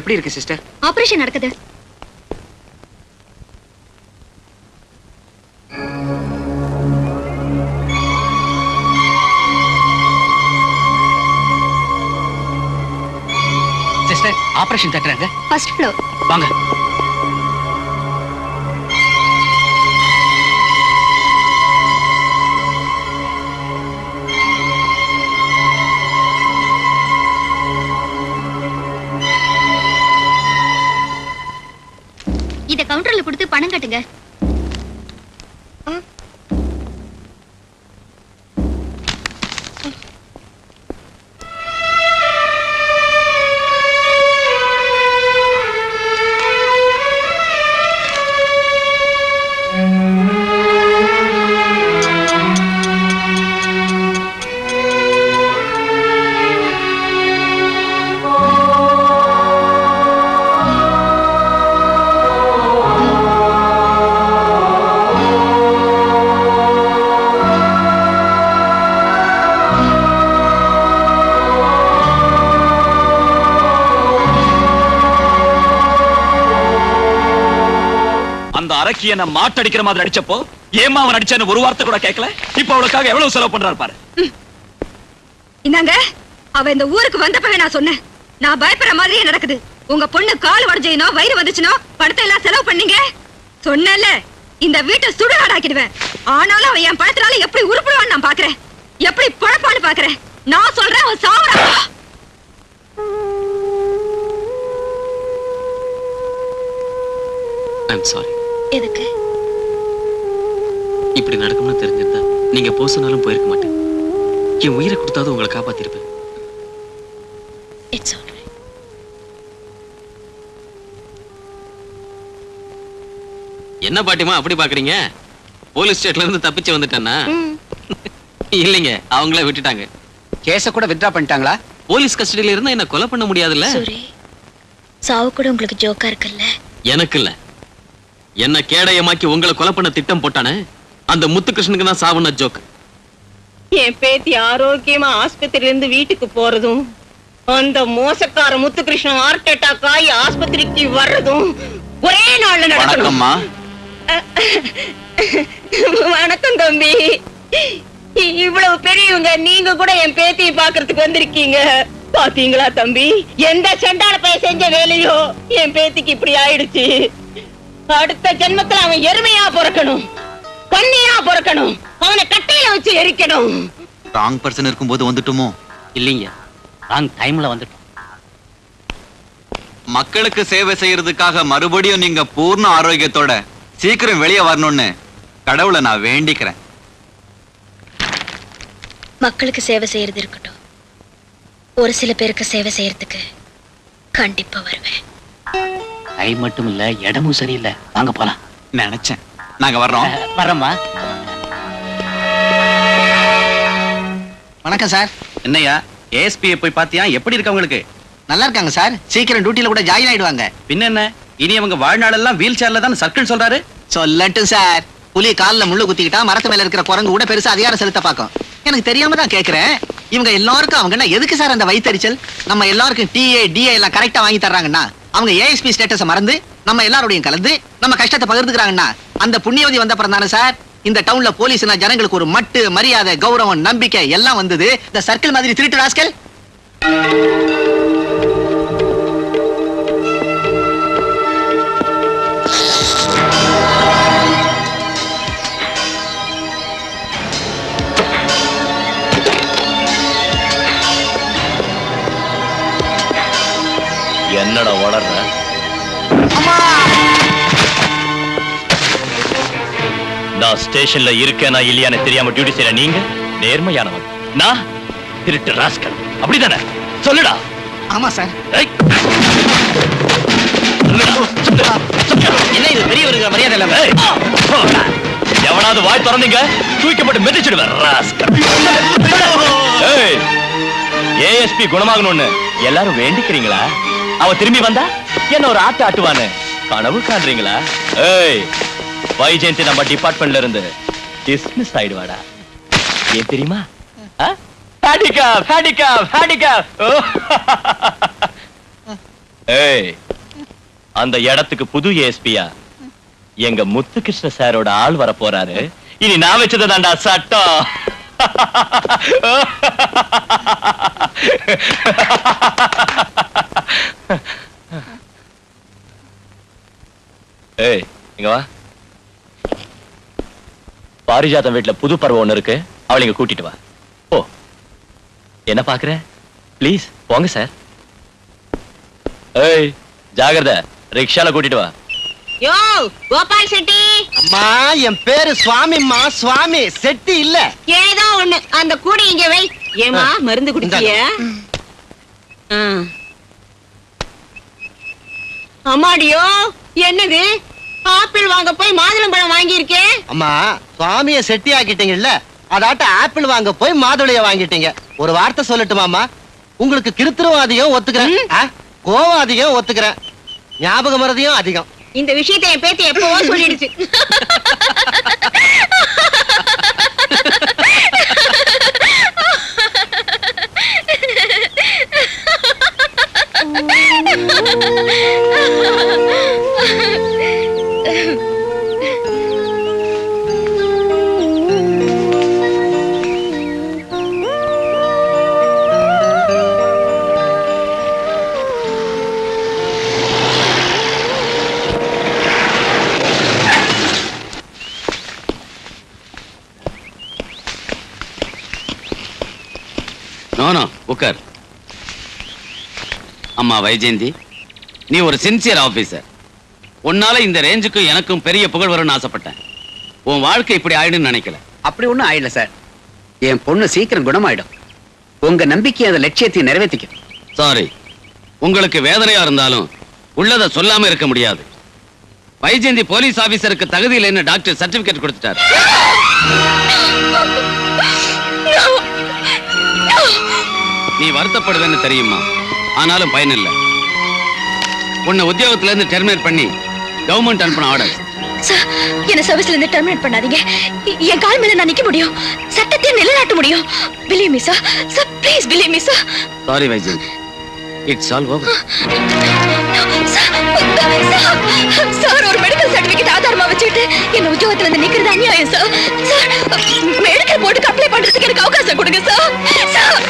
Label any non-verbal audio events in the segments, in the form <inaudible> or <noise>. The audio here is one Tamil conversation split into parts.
எப்படி இருக்கு சிஸ்டர் ஆபரேஷன் நடக்குது. சிஸ்டர் ஆபரேஷன் தட்டுறாங்க. ஃபர்ஸ்ட் ஃப்ளோர் வாங்க. கட்டுங்க அந்த அரக்கி என்ன மாட்டடிக்கிற மாதிரி அடிச்சப்போ ஏமா அவன் அடிச்சான்னு ஒரு வார்த்தை கூட கேட்கல? இப்ப அவளுக்காக எவ்வளவு செலவு பண்றாரு பாரு. இந்தாங்க அவ இந்த ஊருக்கு வந்தப்பவே நான் சொன்னேன். நான் பயப்படுற மாதிரியே நடக்குது. உங்க பொண்ணு கால் உடஞ்சேனோ வயிறு வந்துச்சுனோ பணத்தை எல்லாம் செலவு பண்ணீங்க? சொன்னேன்ல இந்த வீட்டை சுடுகாடாக்கிடுவேன். ஆனாலும் அவன் என் பணத்தினால எப்படி உருப்படுவான்னு நான் பாக்குறேன். எப்படி பழப்பான்னு பாக்குறேன். நான் சொல்றேன் அவன் சாவரா ஐம் சாரி எதுக்கு? இப்படி நடக்கும்னு தெரிஞ்சிருந்தா நீங்க போக சொன்னாலும் போயிருக்க மாட்டேன். என் உயிரை கொடுத்தாவது உங்களை காப்பாத்திருப்பேன். இட்ஸ் என்ன பாட்டிமா அப்படி பாக்குறீங்க? போலீஸ் ஸ்டேட்ல இருந்து தப்பிச்சு வந்துட்டேன்னா? இல்லைங்க அவங்கள விட்டுட்டாங்க. கேஸ கூட வித்ட்ரா பண்ணிட்டாங்களா? போலீஸ் கஸ்டடியில இருந்தா என்ன கொலை பண்ண முடியாதுல்ல? சூரி சாவு கூட உங்களுக்கு ஜோக்கா இருக்குல்ல? எனக்கு இல்ல. என்ன கேடயமாக்கி உங்களை கொலை பண்ண திட்டம் போட்டானே? அந்த முத்துகிருஷ்ணனுக்கு தான் சாவுன ஜோக் என் பேத்தி ஆரோக்கியமா ஆஸ்பத்திரியில இருந்து வீட்டுக்கு போறதும் அந்த மோசக்கார முத்துகிருஷ்ணன் ஹார்ட் அட்டாக் ஆகி ஆஸ்பத்திரிக்கு வர்றதும் ஒரே நாள்ல நடக்கணும். வணக்கம் தம்பி. இவ்வளவு பெரியவங்க நீங்க கூட என் பேத்தியை பாக்குறதுக்கு வந்திருக்கீங்க. பாத்தீங்களா தம்பி? எந்த செண்டால போய் செஞ்ச வேலையோ என் பேத்திக்கு இப்படி ஆயிடுச்சு. அடுத்த ஜென்மத்துல அவன் எருமையா பிறக்கணும். பண்ணியா பிறக்கணும். அவனை கட்டையில வச்சு எரிக்கணும். ராங் பர்சன் இருக்கும்போது வந்துட்டுமோ? இல்லைங்க. ராங் டைம்ல வந்துட்டோம். மக்களுக்கு சேவை செய்யறதுக்காக மறுபடியும் நீங்க பூர்ண ஆரோக்கியத்தோட சீக்கிரம் வெளியே வரணும்னு கடவுளை நான் வேண்டிக்கிறேன். மக்களுக்கு சேவை செய்யறது இருக்கட்டும். ஒரு சில பேருக்கு சேவை செய்யறதுக்கு கண்டிப்பா வருவேன். கை மட்டும் இல்ல இடமும் சரியில்லை. வாங்க போலாம். நினைச்சேன். நாங்க வர்றோம். வரமா வணக்கம் சார். என்னையா ஏஎஸ்பியை போய் பாத்தியா? எப்படி இருக்கு அவங்களுக்கு நல்லா இருக்காங்க சார். சீக்கிரம் டியூட்டில கூட ஜாயின் ஆயிடுவாங்க. பின்ன என்ன? இனி அவங்க வாழ்நாளெல்லாம் வீல் சேர்ல தான் சர்க்கிள் சொல்றாரு? சொல்லட்டும் சார். புலி கால்ல முள்ளு குத்திக்கிட்டா மரத்து மேல இருக்கிற குரங்கு கூட பெருசா அதிகாரம் செலுத்த பார்க்கும். எனக்கு தெரியாம தான் கேக்குறேன். இவங்க எல்லாருக்கும் அவங்க என்ன எதுக்கு சார் அந்த வயித்தறிச்சல் நம்ம எல்லாருக்கும் டிஏ டிஏ எல்லாம் கரெக்டா வாங்கி தர்றாங்கன்னா அவங்க ஏஎஸ்பி ஸ்டேட்டஸ மறந்து நம்ம எல்லாரோடையும் கலந்து நம்ம கஷ்டத்தை பகிர்ந்துக்கிறாங்கன்னா அந்த புண்ணியவதி வந்த பிறந்தானே சார் இந்த டவுன்ல போலீஸ்னா ஜனங்களுக்கு ஒரு மட்டு மரியாதை கௌரவம் நம்பிக்கை எல்லாம் வந்தது. இந்த சர்க்கிள் மாதிரி திருட்டு ராஸ்கல். என்னடா வளர்ற? நான் ஸ்டேஷன்ல இருக்கேனா இல்லையான்னு தெரியாம டியூட்டி செய்யற நீங்க? நேர்மையானவன். நான் திருட்டு ராஸ்கல் அப்படிதானே? சொல்லுடா. ஆமா சார். என்ன இது பெரியவருக்கு மரியாதை இல்லாம. எவனாவது வாய் திறந்தீங்க தூக்கப்பட்டு மிதிச்சிடுவேன் ராஸ்கல். ஏய், ஏஎஸ்பி குணமாகணும்னு எல்லாரும் வேண்டிக்கிறீங்களா? அவ திரும்பி வந்தா? என்ன ஒரு ஆட்டு ஆட்டுவானு கனவு காண்றீங்களா? ஏய் வைஜெயந்தி நம்ம டிபார்ட்மெண்ட்ல இருந்து டிஸ்மிஸ் ஆயிடுவாடா. ஏன் தெரியுமா? ஹேண்டிகேப் ஹேண்டிகேப் ஹேண்டிகேப் ஏய் அந்த இடத்துக்கு புது ஏஎஸ்பியா எங்க முத்துகிருஷ்ண சாரோட ஆள் வர போறாரு இனி நான் வச்சதுதான்டா சட்டம். <laughs> ஏய் இங்க வா. பாரிஜாதம் வீட்டுல புது பருவம் ஒண்ணு இருக்கு. அவளை இங்க கூட்டிட்டு வா. ஓ என்ன பாக்குற? ப்ளீஸ் போங்க சார் ஏய் ஜாகிரதை ரிக்ஷால கூட்டிட்டு வா. யோ கோபால் செட்டி அம்மா என் பேரு சுவாமிம்மா. சுவாமி செட்டி இல்ல. ஏதோ ஒண்ணு. அந்த கூடை இங்க வை. ஏமா மருந்து குடிச்சிய அம்மாடியோ என்னது? ஆப்பிள் வாங்க போய் மாதுளம்பழம் வாங்கியிருக்கேன் அம்மா சுவாமிய செட்டி ஆக்கிட்டீங்கல்ல? அதாட்ட ஆப்பிள் வாங்க போய் மாதுளைய வாங்கிட்டீங்க. ஒரு வார்த்தை சொல்லட்டுமாமா உங்களுக்கு கிருத்திரம் அதிகம் ஒத்துக்கிறேன் அதிகம் ஒத்துக்கிறேன். ஞாபக மறதியும் அதிகம். இந்த விஷயத்தை என் பேத்தி எப்பவோ சொல்லிடுச்சு. <laughs> நோனோ உட்கார் அம்மா வைஜெயந்தி நீ ஒரு சின்சியர் ஆபீசர் உன்னால இந்த ரேஞ்சுக்கும் எனக்கும் பெரிய புகழ் வரும்னு ஆசைப்பட்டேன். உன் வாழ்க்கை இப்படி ஆயிடும்னு நினைக்கல. அப்படி ஒண்ணும் ஆயிடல சார் என் பொண்ணு சீக்கிரம் குணமாயிடும். உங்க நம்பிக்கை அந்த லட்சியத்தை நிறைவேற்றிக்கும் சாரி உங்களுக்கு வேதனையா இருந்தாலும் உள்ளத சொல்லாம இருக்க முடியாது. வைஜெயந்தி போலீஸ் ஆபீசருக்கு தகுதி இல்லைன்னு டாக்டர் சர்டிபிகேட் கொடுத்துட்டார் <laughs> நீ வருத்தப்படுவேன்னு தெரியுமா? ஆனாலும் பயனில்ல. உன்னை உத்தியோகத்துல இருந்து டெர்மினேட் பண்ணி கவர்மெண்ட் அனுப்பின ஆர்டர் என்ன சர்வீஸ்ல இருந்து டெர்மினேட் பண்ணாதீங்க. என் கால் மேல நான் நிக்க முடியும். சட்டத்தை நிலைநாட்ட முடியும். Believe me sir sir please believe me sir sorry Vyjayanthi it's all over sir ஒரு மெடிக்கல் சர்டிபிகேட் ஆதாரமா வச்சுட்டு என்ன உத்தியோகத்துல இருந்து நிக்கிறது அநியாயம் சார் சார் மெடிக்கல் போர்டுக்கு அப்ளை பண்றதுக்கு எனக்கு அவகாசம் கொடுங்க sir sir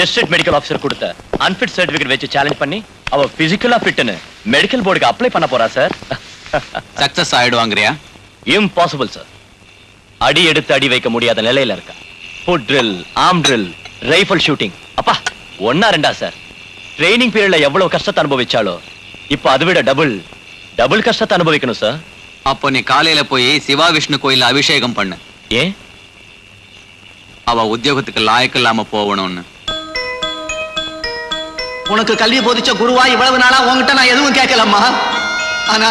district medical officer கொடுத்த அன்ஃபிட் சர்டிபிகேட் வச்சு சேலஞ்ச் பண்ணி அவ பிசிக்கலா ஃபிட்னு மெடிக்கல் போர்டுக்கு அப்ளை பண்ண போறா சார் சக்சஸ் ஆயிடுவாங்கறியா? இம்பாசிபிள் சார் அடி எடுத்து அடி வைக்க முடியாத நிலையில இருக்கா. Foot drill arm drill rifle shooting அப்பா ஒன்னா ரெண்டா சார் ட்ரைனிங் பீரியட்ல எவ்வளவு கஷ்டத்தை அனுபவிச்சாலோ இப்போ அதை விட டபுள் டபுள் கஷ்டத்தை அனுபவிக்கணும் சார் அப்போ நீ காலையில போய் சிவா விஷ்ணு கோயில்ல அபிஷேகம் பண்ணு. ஏன்? அவ உத்தியோகத்துக்கு லாயக்கு இல்லாம போகணும்னு. உனக்கு கல்வி போதிச்ச குருவா இவ்வளவு நாளா உன்கிட்ட நான் எதுவும் கேட்கலம்மா. ஆனா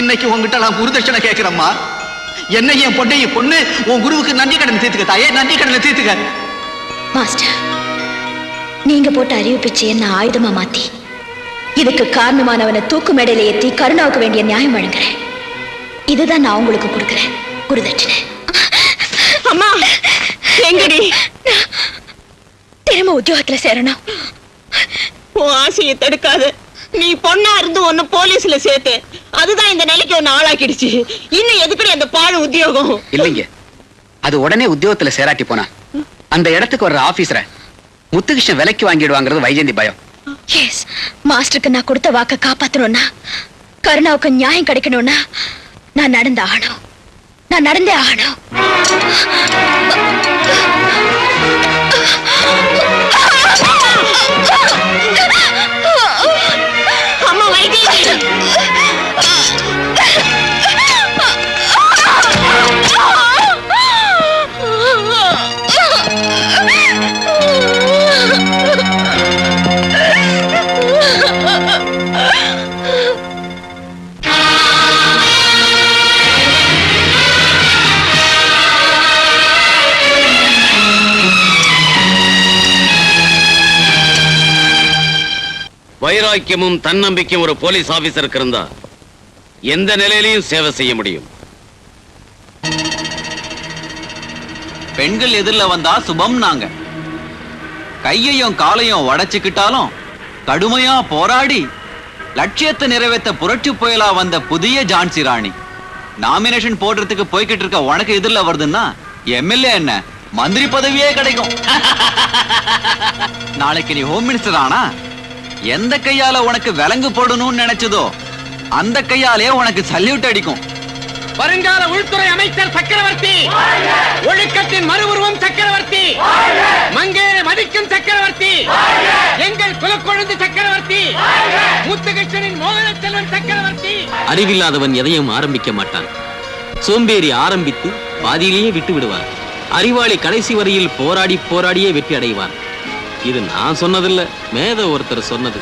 இன்னைக்கு உன்கிட்ட நான் குருதட்சணை கேட்கிறேம்மா. என்ன என் பொண்ணையும் பொண்ணு உன் குருவுக்கு நன்றி கடன் தீர்த்துக்க தாயே நன்றி கடனை தீர்த்துக்க. மாஸ்டர் நீங்க போட்ட அறிவு பிச்சையை நான் ஆயுதமா மாத்தி இதுக்கு காரணமானவனை தூக்கு மேடையில ஏத்தி கருணாவுக்கு வேண்டிய நியாயம் வழங்குறேன். இதுதான் நான் உங்களுக்கு கொடுக்குறேன் குருதட்சணை. அம்மா எங்கடி? திரும்ப உத்தியோகத்துல சேரணும். ஆசையை தடுக்காத. நீ பொண்ணா இருந்து ஒன்னு போலீஸ்ல சேர்த்து அதுதான் இந்த நிலைக்கு ஒன்னு ஆளாக்கிடுச்சு. இன்னும் எதுக்குடி அந்த பாழ் உத்தியோகம்? இல்லைங்க. அது உடனே உத்தியோகத்துல சேராட்டி போனா. அந்த இடத்துக்கு வர்ற ஆபீசரை முத்துகிருஷ்ணன் விலைக்கு வாங்கிடுவாங்கிறது வைஜெயந்தி பயம். எஸ் மாஸ்டருக்கு நான் கொடுத்த வாக்க காப்பாத்தணும்னா கருணாவுக்கு நியாயம் கிடைக்கணும்னா நான் நடந்து ஆகணும். நான் நடந்தே ஆகணும். வைராக்கியமும் தன்னம்பிக்கையும் ஒரு போலீஸ் ஆபீசருக்கு இருந்தா எந்த நிலையிலையும் சேவை செய்ய முடியும். பெண்கள் எதிரில் வந்தா சுபம் நாங்க. கையையும் காலையும் உடைச்சுக்கிட்டாலும் கடுமையா போராடி லட்சியத்தை நிறைவேற்ற புரட்சி புயலா வந்த புதிய ஜான்சி ராணி. நாமினேஷன் போடுறதுக்கு போய்கிட்டு இருக்க உனக்கு எதிரில் வருதுன்னா எம்எல்ஏ என்ன? மந்திரி பதவியே கிடைக்கும். <laughs> நாளைக்கு நீ ஹோம் மினிஸ்டர் ஆனா எந்த கையால உனக்கு விலங்கு போடணும்னு நினைச்சதோ அந்த கையாலே உனக்கு சல்யூட் அடிக்கும். வருங்கால உள்துறை அமைச்சர் சக்கரவர்த்தி! ஒழுக்கத்தின் மறு உருவம் சக்கரவர்த்தி! மங்கேரை மதிக்கும் சக்கரவர்த்தி! எங்கள் குலக்குழந்தை சக்கரவர்த்தி! முத்துகிருஷ்ணனின் மோகன செல்வன் சக்கரவர்த்தி! அறிவில்லாதவன் எதையும் ஆரம்பிக்க மாட்டான். சோம்பேறி ஆரம்பித்து பாதியிலேயே விட்டு விடுவார் அறிவாளி கடைசி வரையில் போராடி போராடியே வெற்றி அடைவார் இது நான் சொன்னதில்ல. மேத ஒருத்தர் சொன்னது.